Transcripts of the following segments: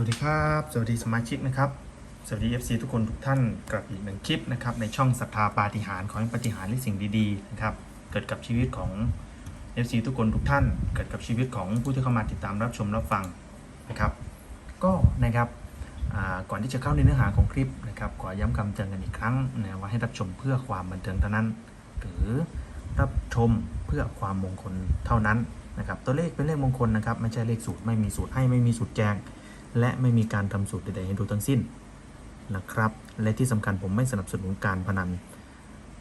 วัสดีครับ สวัสดีสมาชิกนะครับ สวัสดี FC ทุกคนทุกท่านกลับอีกหนึ่งคลิปนะครับในช่องศรัทธาปาฏิหาริย์ขอให้ปาฏิหาริย์และสิ่งดีๆนะครับเกิดกับชีวิตของ FC ทุกคนทุกท่าน เกิดกับชีวิตของผู้ที่เข้ามาติดตามรับชมรับฟังนะครับ ก็นะครับก่อนที่จะเข้าในเนื้อหาของคลิปนะครับขอย้ำคำเตือนกันอีกครั้งนะว่าให้รับชมเพื่อความบันเทิงเท่านั้น หรือรับชมเพื่อความมงคลเท่านั้นนะครับตัวเลขเป็นเลขมงคลนะครับไม่ใช่เลขสูตรไม่มีสูตรให้ไม่มีสูตรแจง และไม่มีการทำสูตรใดๆให้ดูทั้งสิ้นนะครับ และที่สำคัญผมไม่สนับสนุนการพนัน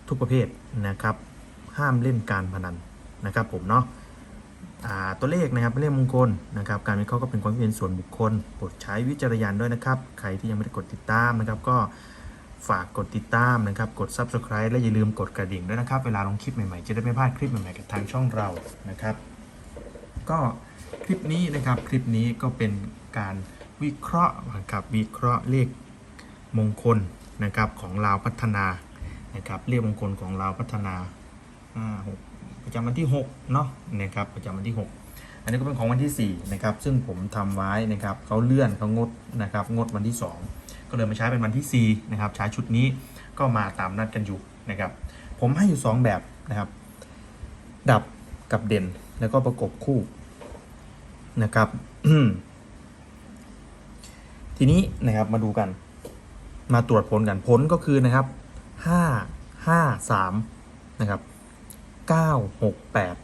ทุกประเภทนะครับ ห้ามเล่นการพนันนะครับ ผมเนาะตัวเลขนะครับเป็นเลขมงคลนะครับ การวิเคราะห์ก็เป็นความคิดเห็นส่วนบุคคลโปรดใช้วิจารณญาณด้วยนะครับ ใครที่ยังไม่ได้กดติดตามนะครับ ก็ฝากกดติดตามนะครับ กด subscribe และอย่าลืมกดกระดิ่งด้วยนะครับ เวลาลงคลิปใหม่ๆ จะได้ไม่พลาดคลิปใหม่ๆกับทางช่องเรานะครับ ก็คลิปนี้นะครับ คลิปนี้ก็เป็นการ วิเคราะห์นะครับวิเคราะห์เลขมงคลนะครับของลาวพัฒนานะครับเลขมงคลของลาวพัฒนาอ่าหกประจำวันที่6เนาะนะครับประจำวันที่ 6 อันนี้ก็เป็นของวันที่4นะครับซึ่งผมทำไว้นะครับเขาเลื่อนเขางดนะครับงดวันที่ 2 ก็เลยมาใช้เป็นวันที่4นะครับใช้ชุดนี้ก็มาตามนัดกันอยู่นะครับผมให้อยู่ 2 แบบนะครับดับกับเด่นแล้วก็ประกบคู่นะครับ ทีนี้นะครับมาดูกัน มาตรวจผลกันผลก็คือนะครับห้าห้าสามนะครับเก้าหกแปด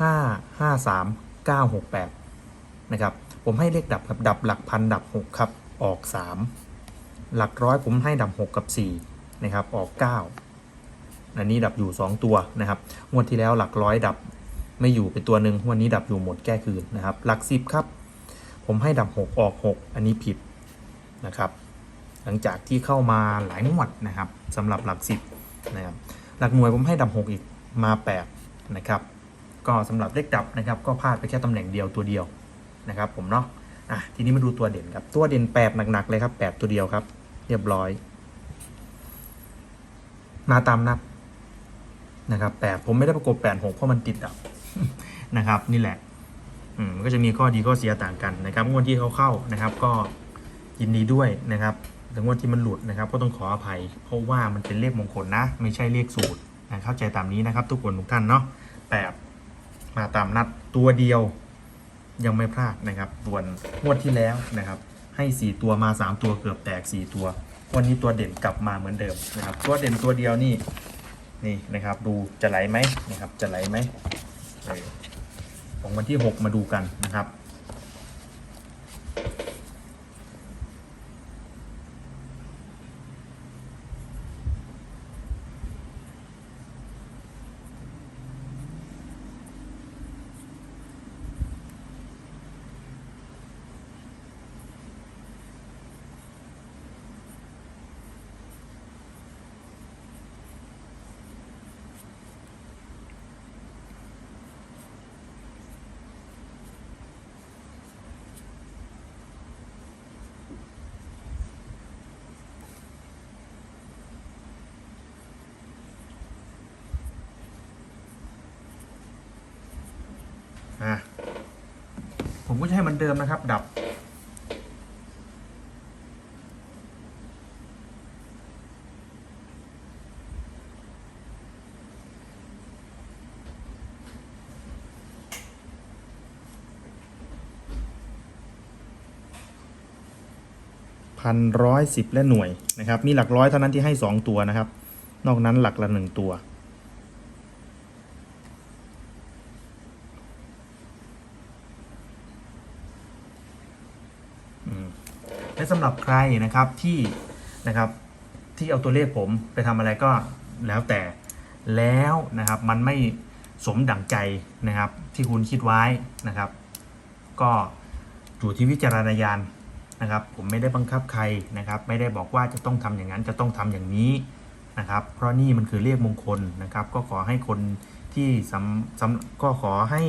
ห้าห้าสามเก้าหกแปดนะครับ ผมให้เลขดับครับดับหลักพันดับหกครับออกสามหลักร้อยผมให้ดับหกกับสี่นะครับออกเก้าอันนี้ดับอยู่สองตัวนะครับงวดที่แล้วหลักร้อยดับไม่อยู่เป็นตัวหนึ่งวันนี้ดับอยู่หมดแก้คืนนะครับ หลักสิบครับ ผมให้ดับ 6 ออก 6 อันนี้ผิด นะครับ หลังจากที่เข้ามาหลายงวดนะครับสำหรับหลักสิบนะครับหลักหน่วยผมให้ดับ6อีกมา8นะครับ ก็สำหรับเลขดับนะครับ ก็พลาดไปแค่ตำแหน่งเดียวตัวเดียวนะครับ ผมเนาะอะทีนี้มาดูตัวเด่นครับตัวเด่น8หนักๆเลยครับ8ตัวเดียวครับ เรียบร้อย มาตามนัดนะครับ8ผมไม่ได้ประกบ8 6เพราะมันติดดับนะครับ นี่แหละ อืมก็จะมีข้อดีข้อเสียต่างกันนะครับงวดที่เขาเข้านะครับ ก็ ยินดีด้วยนะครับแต่งวดที่มันหลุดนะครับ ก็ต้องขออภัย เพราะว่ามันเป็นเลขมงคลนะ ไม่ใช่เลขสูตรนะเข้าใจตามนี้นะครับ ทุกคนทุกท่านเนาะแปดมาตามนัดตัวเดียว ยังไม่พลาดนะครับส่วนงวดที่แล้วนะครับ ให้สี่ตัวมาสามตัวเกือบแตกสี่ตัววันนี้ตัวเด่นกลับมาเหมือนเดิมนะครับ ตัวเด่นตัวเดียวนี่นี่นะครับดูจะไหลไหมนะครับจะไหลไหมของวันที่ 6 มาดูกันนะครับ อะผมก็จะให้มันเดิมนะครับ ดับ พันร้อยสิบและหน่วยนะครับ มีหลักร้อยเท่านั้นที่ให้สองตัวนะครับ นอกนั้นหลักละหนึ่งตัว และสำหรับ ใครนะครับที่นะครับที่เอาตัวเลขผมไปทำอะไรก็แล้วแต่แล้วนะครับมันไม่สมดั่งใจนะครับที่คุณคิดไว้นะครับ ก็อยู่ที่วิจารณญาณนะครับ ผมไม่ได้บังคับใครนะครับ ไม่ได้บอกว่าจะต้องทำอย่างนั้นจะต้องทำอย่างนี้นะครับ เพราะนี่มันคือเลขมงคลนะครับ ก็ขอให้คนที่สำสำก็ขอให้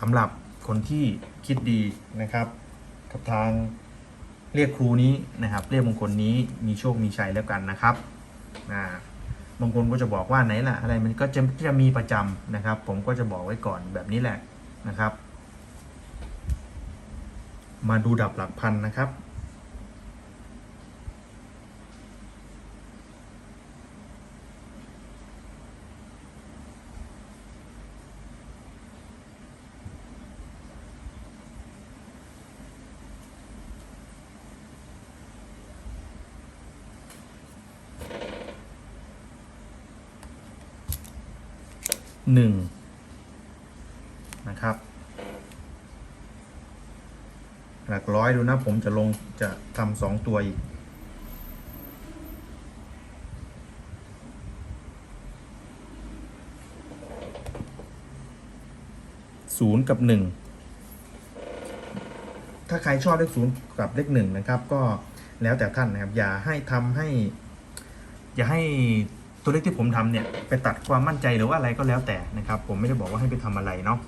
สำหรับคนที่คิดดีนะครับ กับทาง เรียกครูนี้นะครับ เรียกมงคลนี้มีโชคมีชัยแล้วกันนะครับนะบางคนก็จะบอกว่าไหนล่ะอะไรมันก็จะจะมีประจำนะครับ ผมก็จะบอกไว้ก่อนแบบนี้แหละนะครับ มาดูดับหลักพันนะครับ หนึ่งนะครับ หลักร้อยดูนะผมจะลงจะทำสองตัวอีกศูนย์กับหนึ่งถ้าใครชอบเลขศูนย์กับเลขหนึ่งนะครับ ก็แล้วแต่ท่านนะครับ อย่าให้ทำให้ อย่าให้ ตัวเลขที่ผมทำเนี่ยไปตัดความมั่นใจหรือว่าอะไรก็แล้วแต่นะครับ ผมไม่ได้บอกว่าให้ไปทำอะไรเนาะ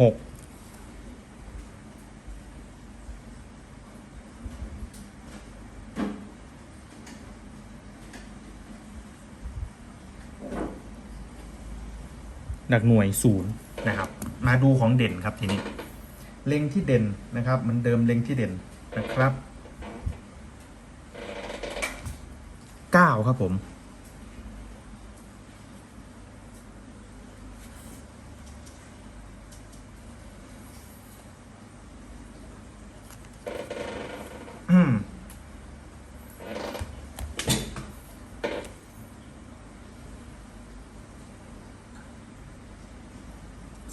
หกหนักหน่วยศูนย์นะครับ มาดูของเด่นครับทีนี้ เล็งที่เด่นนะครับมันเดิมเล็งที่เด่นนะครับเก้าครับผม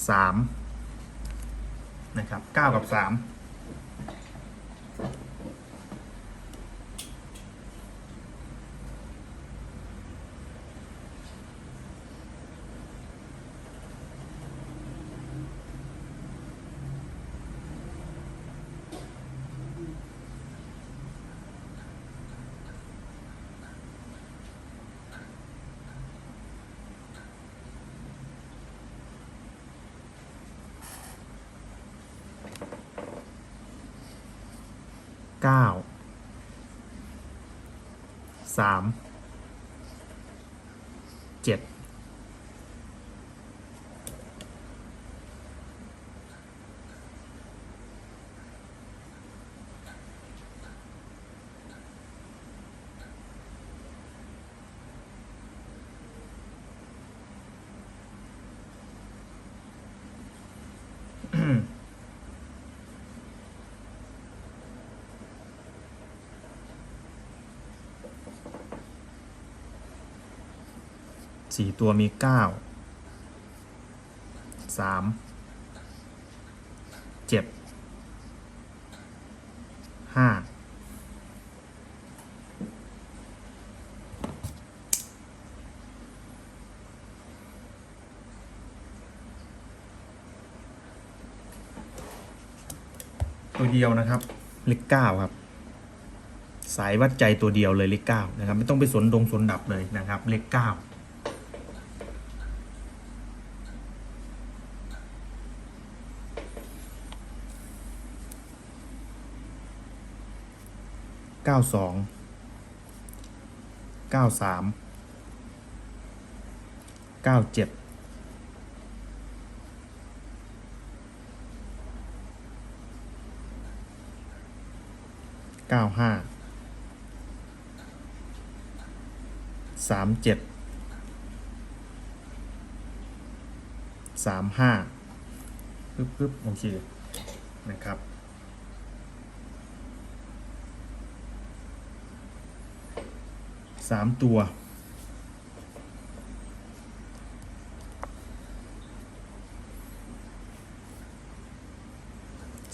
3นะครับ9กับ3 เก้าสามเจ็ด สี่ตัวมีเก้าสามเจ็ดห้าตัวเดียวนะครับ เลขเก้าครับ สายวัดใจตัวเดียวเลยเลขเก้านะครับ ไม่ต้องไปสนดงสนดับเลยนะครับ เลขเก้า เก้าสองเก้าสามเก้าเจ็ดเก้าห้าสามเจ็ดสามห้าปึ๊บปึ๊บโอเคนะครับ สามตัว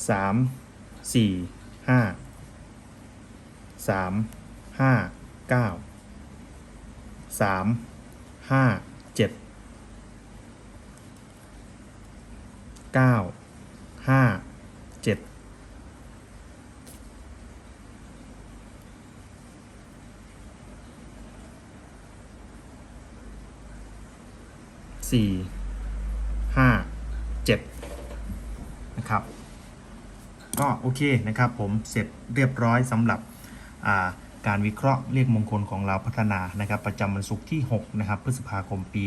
สาม สี่ ห้า สาม ห้า เก้า สาม ห้า เจ็ด เก้า ห้า เจ็ด สี่ห้าเจ็ดนะครับ ก็โอเคนะครับผมเสร็จเรียบร้อยสำหรับาการวิเคราะห์เลขมงคลของเราพัฒนานะครับ ประจำวันศุกร์ที่ 6 นะครับ พฤษภาคมปี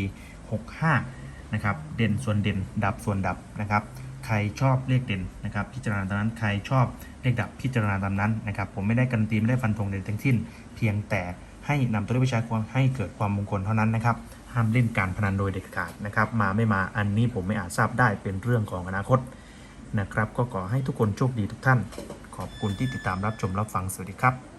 65 นะครับ เด่นส่วนเด่นดับส่วนดับนะครับ ใครชอบเลขเด่นนะครับ พิจารณาตามนั้นใครชอบเลขดับพิจารณาตามนั้นนะครับ ผมไม่ได้การันตีไม่ได้ฟันธงใดทั้งสิ้น เพียงแต่ให้นำตัวเลขไปใช้ความให้เกิดความมงคลเท่านั้นนะครับ ห้ามเล่นการพนันโดยเด็ดขาดนะครับ มาไม่มาอันนี้ผมไม่อาจทราบได้เป็นเรื่องของอนาคตนะครับ ก็ขอให้ทุกคนโชคดีทุกท่าน ขอบคุณที่ติดตามรับชมรับฟังสวัสดีครับ